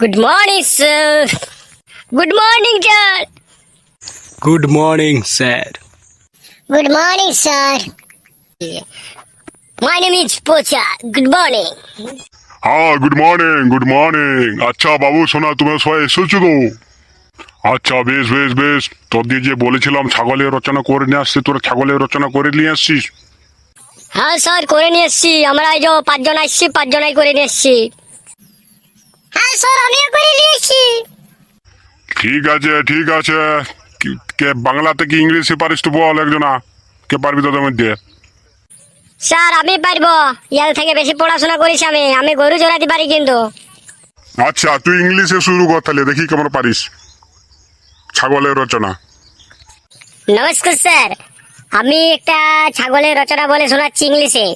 Good morning, sir. Good morning, sir. Good morning, sir. Good morning, sir. My name is Pocha. Good morning. হ্যাঁ good morning good morning আচ্ছা বাবু সোনা তোমরা সবাই এসেছ তো আচ্ছা বেশ বেশ বেশ তোর দিয়ে যে বলেছিলাম ছাগলের রচনা করে নিয়ে আসছি তোরা ছাগলের রচনা করে নিয়ে আসছিস হ্যাঁ স্যার করে নিয়ে এসছি আমরা এই যে পাঁচজন আসছি পাঁচজনাই করে নিয়ে এসছি হ্যাঁ স্যার আমিও করে নিয়ে এসছি ঠিক আছে ঠিক আছে। কি- কে বাংলাতে কি ইংলিশে পারিস তো বল একজনা। কে পারবি তোদের মধ্যে? স্যার আমি পারব। ইয়ার থেকে বেশি পড়াশোনা করেছি আমি। আমি গরু চড়াতে পারি কিন্তু। আচ্ছা তুই ইংলিশে শুরু কর তাহলে দেখি কেমন পারিস। ছাগলের রচনা। নমস্কার স্যার। আমি একটা ছাগলের রচনা বলে শোনাচ্ছি ইংলিশে।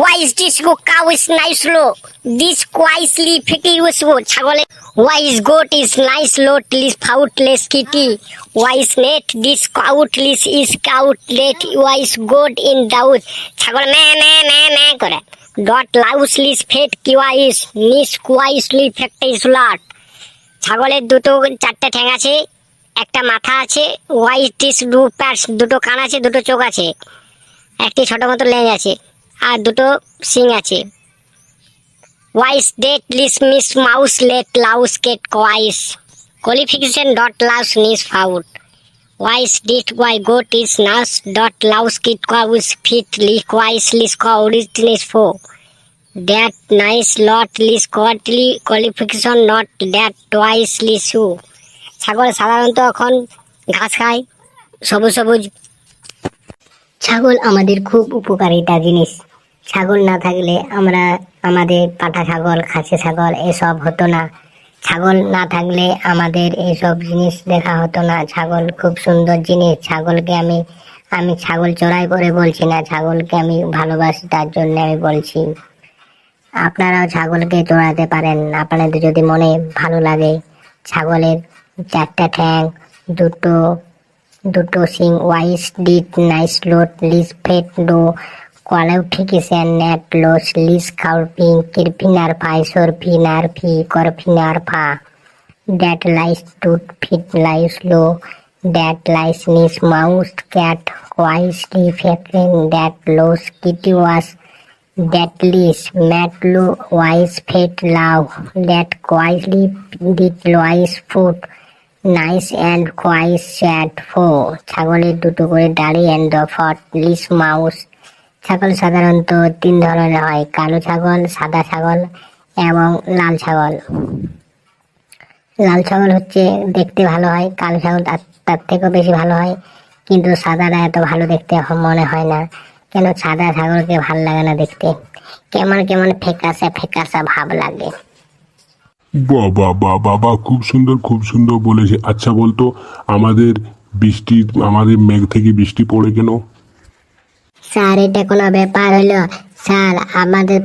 Wise dis go cow is nice low this quietly fitty use go ছাগলে wise goat is nice lot lease fout less kitty wise net this cout lease is cout let wise goat in doubt ছাগল ম্যা ম্যা ম্যা ম্যা করে। Dot Laos লিস ফেট কিওয়াইস নিস কোয়াইসলি ফেক্টিস লট ছাগলের দুটো, চারটে ঠ্যাং আছে। একটা মাথা আছে হোয়াইট দু প্যাস দুটো কান আছে, দুটো চোখ আছে। একটি ছোট মতো লেজ আছে, আর দুটো সিং আছে। Wise date lease miss mouse late louse Kate quice qualification dot louse niece fout wise dit why goat is nas dot louse kit quouse fit lee quice lease quarris niece foe that nice lot lease quietly qualification not that twice lisu ছাগল সাধারণত এখন ঘাস খায়, সবুজ সবুজ। ছাগল আমাদের খুব উপকারিতা জিনিস। ছাগল না থাকলে আমরা আমাদের পাঠা ছাগল, খাসি ছাগল এসব হতো না। ছাগল না থাকলে আমাদের এসব জিনিস দেখা হতো না। ছাগল খুব সুন্দর জিনিস। ছাগলকে আমি আমি ছাগল চড়াই করে বলছি না। ছাগলকে আমি ভালোবাসি, তার জন্য আমি বলছি, আপনারাও ছাগলকে চড়াতে পারেন। আপনাদের যদি মনে ভালো লাগে, ছাগলের চারটা ঠ্যাং দুটো দুটো Singh wise dit nice lot lease fate doe qualification net lows lease cowping kirfiner phi সরফিনার ফি করফিনার ফা that lice toot feet lice low that lice niece mouse cat wisely fekrin that lose kitty was that least met low wise fat love, that quietly did wise food nice and quiet sad for ছাগলের দুটো করে ডালি and the ফট লিস mouse ছাগল সাধারণত তিন ধরনের হয়, কালো ছাগল, সাদা ছাগল এবং লাল ছাগল। লাল ছাগল হচ্ছে দেখতে ভালো হয়, কালো ছাগল তার তার থেকেও বেশি ভালো হয়, কিন্তু সাদাটা এত ভালো দেখতে মনে হয় না। কেন? সাদা ছাগলকে ভালো লাগে না দেখতে। কেমন কেমন ফেকাসা ফেকাসা ভাব লাগে। বাবা বাবা বা খুব সুন্দর খুব সুন্দর বলেছে। আচ্ছা বলতো, আমাদের বৃষ্টি, আমাদের মেঘ থেকে বৃষ্টি পড়ে কেন? স্যার, এটা কোনো ব্যাপার হলো। স্যার, আমাদের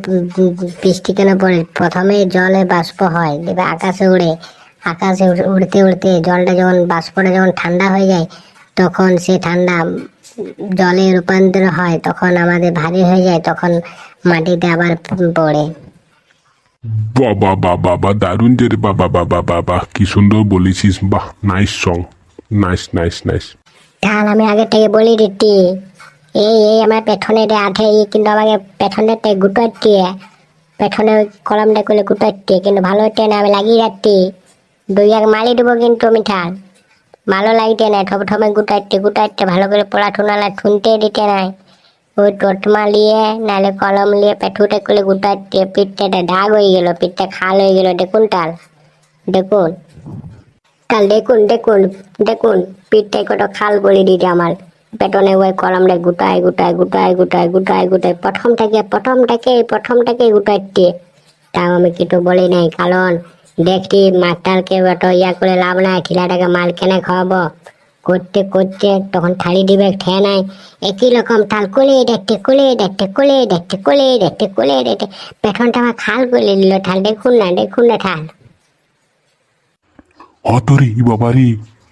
বৃষ্টি কেন পড়ে? প্রথমে জলে বাষ্প হয় দেবে আকাশে উড়ে। আকাশে উড়তে উড়তে জলটা যখন, বাষ্পটা যখন ঠান্ডা হয়ে যায়, তখন সে ঠান্ডা জলে রূপান্তর হয়, তখন আমাদের ভারী হয়ে যায়, তখন মাটিতে আবার পড়ে। বাবা বাবা দারুণ যে রে বাবা বাবা বাবা কি সুন্দর বলেছিস, বাহ nice song nice nice nice তাহলে আমি আগে থেকে বলি দিচ্ছি এই এই আমার পেছনে রে আঠে কিন্তু আমাকে পেছনেরটাই গুটাচ্ছি। পেছনে ওই কলমটা করলে গুটাচ্ছি, কিন্তু ভালো হচ্ছে না, আমি লাগিয়ে যাচ্ছি। দুই এক মালি দেবো কিন্তু মিঠাল ভালো লাগছে না ঠপ ঠপে গুটাচ্ছে গুটাচ্ছে, ভালো করে পড়াশোনা শুনতে দিতে নাই। টোটমা নিয়ে নাহলে কলম নিয়ে পেটুটা করে গুটাচ্ছে পিঠটা দাগ হয়ে গেল পিঠটা খাল হয়ে গেল, দেখুন তাল, দেখুন। কাল দেখুন দেখুন দেখুন পিঠটাই কত খাল করে দিয়েছে আমার পেটনে ওই কলমটা গুটায় গুটায় গুটায় গুটায় গুটায় গুটায় প্রথম থেকে প্রথম থেকে প্রথম থেকে গুটাচ্ছে তাও আমি কিছু বলি নাই কারণ দেখছি মাস্টারকে অত ইয়া করে লাভ নাই ছেলেটাকে মাল কেনে খাওয়াবো করতে করতে তখন থালি দিবে নাই একই রকম তাল কোলে দেখতে কোলে দেখতে কোলে দেখতে কোলে দেখতে কোলে দেখতে। পেছনটা আমার খাল করে দিল ঠাল দেখুন না দেখুন না ঠাল অতরে বাবারে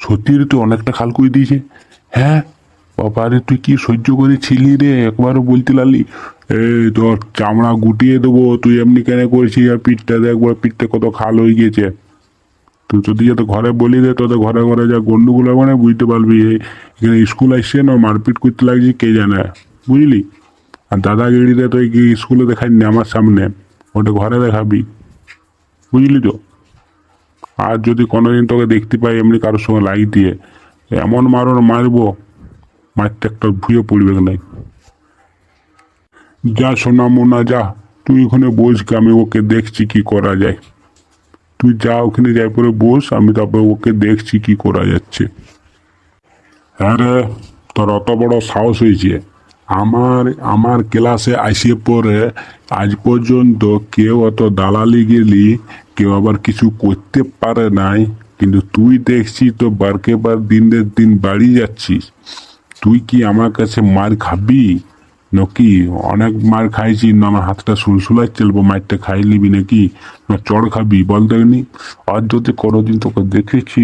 সত্যি রে তুই অনেকটা খাল করে দিয়েছে। হ্যাঁ বাবারে, তুই কি সহ্য করে ছিলি রে? একবারও বলতে লাগলি এই তোর চামড়া গুটিয়ে দেবো, তুই এমনি কেন করেছিস? আর পিঠটা দেখ পিঠটা কত খাল হয়ে গিয়েছে। তো যদি যাতে ঘরে বলি দে, তোদের ঘরে ঘরে যা গন্ডগোল মানে বুঝতে পারবি এখানে স্কুল আসছে না, মারপিট করতে লাগছে, কে জানে? বুঝলি? আর দাদাগিরিতে তুই কি স্কুলে দেখাইনি আমার সামনে? ওটা ঘরে দেখাবি। বুঝলি তো? আর যদি কোনোদিন তোকে দেখতে পাই, এমনি কারোর সঙ্গে লাইট দিয়ে, এমন মারো মারবো, মারতে একটা ভুয়ে পড়বে নাই যা সোনা মোনা যা, তুই ওখানে বোঝকে আমি ওকে দেখছি কি করা যায়। তুই যা ওখানে যাই পরে বস, আমি তারপরে ওকে দেখছি কি করা যাচ্ছে। হ্যাঁ রে, তোর অত বড় সাহস হয়েছে। আমার আমার ক্লাসে আসিয়ে পরে আজ পর্যন্ত কেউ অত দালালি গেলি, কেউ আবার কিছু করতে পারে নাই। কিন্তু তুই দেখছি তো বারকে বার দিনের দিন বাড়ি যাচ্ছিস। তুই কি আমার কাছে মার খাবি? নাকি? অনেক মার খাইছি, না আমার হাতটা সুলসুলাই চলবো মারটা খাই নিবি নাকি? না চড় খাবি, বল দেখনি। আর যদি কোনোদিন তোকে দেখেছি,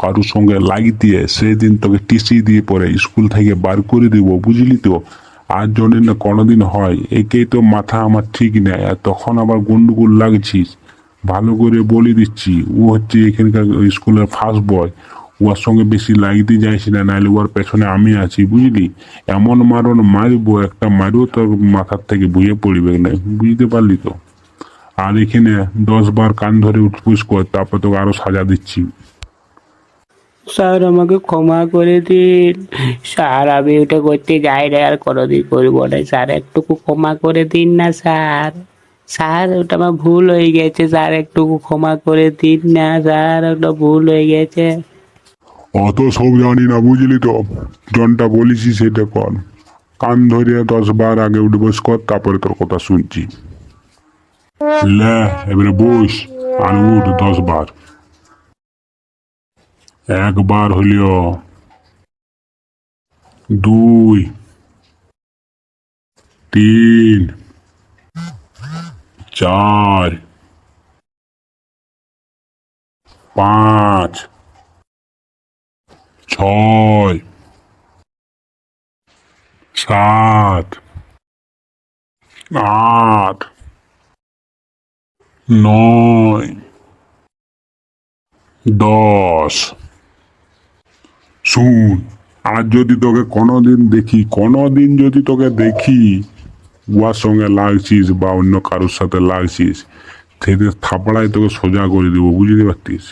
কারোর সঙ্গে লাগি দিয়ে, সেদিন তোকে টিসি দিয়ে পরে স্কুল থেকে বার করে দিব, বুঝলি তো? আর যদি না কোনোদিন হয়, একেই তো মাথা আমার ঠিক নেই, আর তখন আবার গন্ডগোল লাগছিস। ভালো করে বলে দিচ্ছি, ও হচ্ছে এখানকার স্কুলের ফার্স্ট বয় ওর সঙ্গে বেশি লাগতে যাইস না নাহলে ওর পেছনে আমি আছি, বুঝলি? এমন মারণ মারবো, একটা মারও তোর মাথার থেকে বুঝে পড়বে না, বুঝতে পারলি তো? আর এখানে দশ বার কান ধরে উঠপুস কর, তারপর তোকে আরও সাজা দিচ্ছি। স্যার, আমাকে ক্ষমা করে দিন। স্যার, আমি ওটা করতে যাই না, আর কোনোদিন করব না। স্যার, একটুকু ক্ষমা করে দিন না, স্যার। স্যার, ওটা আমার ভুল হয়ে গেছে, স্যার, একটুকু ক্ষমা করে দিন না, স্যার, ওটা ভুল হয়ে গেছে। অত সব জানি না, বুঝলি তো? জনটা বলেছি সেটা কর। কান ধরে দশ বার আগে উঠবস কর, তারপরে তোর কথা শুনছি। লে, এবারে বস, আর উঠ দশ বার। একবার হইল দুই, তিন, চার, পাঁচ ছয়, সাত, আট, নয়, দশ। শুন আর যদি তোকে কোনোদিন দেখি, কোনোদিন যদি তোকে দেখি উয়ার সঙ্গে লাগছিস বা অন্য কারোর সাথে লাগছিস সেদিন থাপড়ায় তোকে সোজা করে দেবো, বুঝতে পারতিস?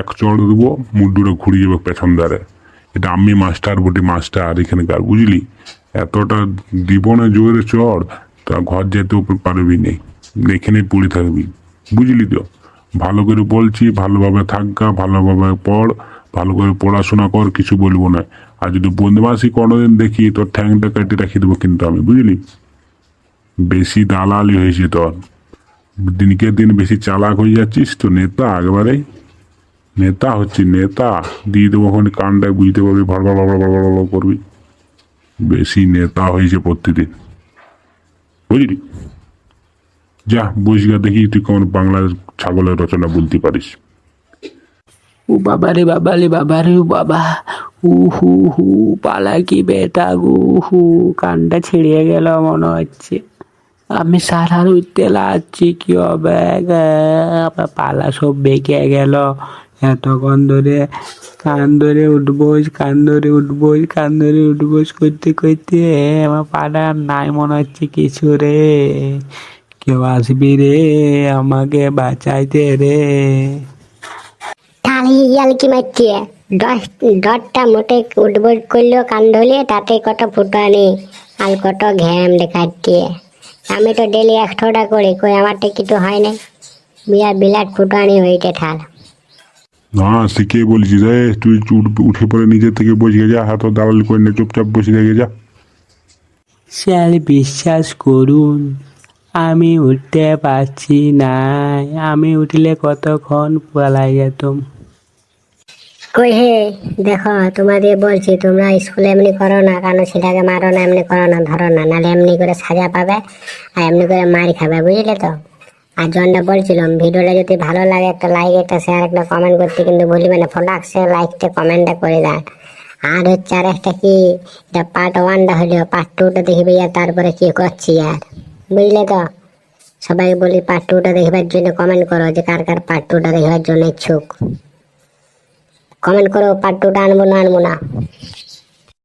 এক চড় দেবো মুড্ডুরে ঘুরিয়ে যাবে পেছন দ্বারে এটা আমি মাস্টার বটি, মাস্টার এখানকার, বুঝলি? এতটা দিব না জোরে চড়, তা ঘর যেতেও পারবি নেই। এখানে পড়ে থাকবি, বুঝলি তো? ভালো করে বলছি, ভালোভাবে থাকা, ভালোভাবে পড়, ভালো করে পড়াশোনা কর, কিছু বলব না। আর যদি বদমাসি কোনোদিন দেখি, তোর ঠ্যাংটা কেটে রাখি দেবো কিন্তু আমি, বুঝলি? বেশি দালালি হয়েছে তোর। দিনকে দিন বেশি চালাক হয়ে যাচ্ছিস তো নেতা, একবারেই। নেতা হচ্ছে নেতা। দিয়ে দেবো ওখানে কানটায় বুঝতে পারবি ভাড় ভাড় ভাড় করবি। বেশি নেতা হয়েছে প্রতিদিন। বুঝলি? যা বুঝগা দেখি তুই কোন বাংলার ছাগলের রচনা বলতে পারিস। ও বাবা রে বাবা রে বাবা রে বাবা। হু হু হু পালা কি বেটা গু, হু কানটা ছিঁড়িয়ে গেল মনে হচ্ছে। আমি সারা উঠতে লাগছি, কি হবে? পালা সব বেঁকে গেল। এতক্ষণ ধরে কান ধরে উঠবোস, কান ধরে উঠবোস, কান ধরে উঠবোস করতে করতে আমার পালা আর নাই মনে হচ্ছে কিছু রে। কেউ আসবি রে আমাকে বাঁচাইতে রে। তাহলে ইয়াল কি মারছে? দশ, দশটা মোটে উঠবট করল কান ধরলে তাতে কত ফুটানি আর কত ঘ্যাম দেখাচ্ছে। আমি তো ডেলি একশোটা করি কই আমারটা কিছু হয় না বিরাট বিলাট ফুটানি হইতে ঠাল না শিখে বলছিস রে তুই উঠ- উঠে পড়ে নিজে থেকে বসে যা হাত দালালি করে নে চুপচাপ বসে থেকে যা। স্যার বিশ্বাস করুন আমি উঠতে পারছি না। আমি উঠলে কতক্ষণ পালাই যেতাম? কই হে দেখো তোমাদের বলছি তোমরা স্কুলে এমনি করো না কেন? সেটাকে মারো না এমনি করো না ধরো না। নাহলে এমনি করে সাজা পাবে আর এমনি করে মার খাবে বুঝলে তো? আর জনটা বলছিলাম, ভিডিওটা যদি ভালো লাগে একটা লাইক একটা শেয়ার একটা কমেন্ট করতে কিন্তু ভুলবে না। ফটাকসে লাইকটা কমেন্টটা করে দেন। আর হচ্ছে আর একটা কি, এটা পার্ট ওয়ানটা হলো পার্ট টুটা দেখবে আর তারপরে কি করছি আর। বুঝলে তো? সবাই বলি পার্ট টুটা দেখবার জন্য কমেন্ট করো যে কার কার পার্ট টুটা দেখবার জন্য ইচ্ছুক। কমেন্ট করো পার্ট টুটা আনব না আনব না।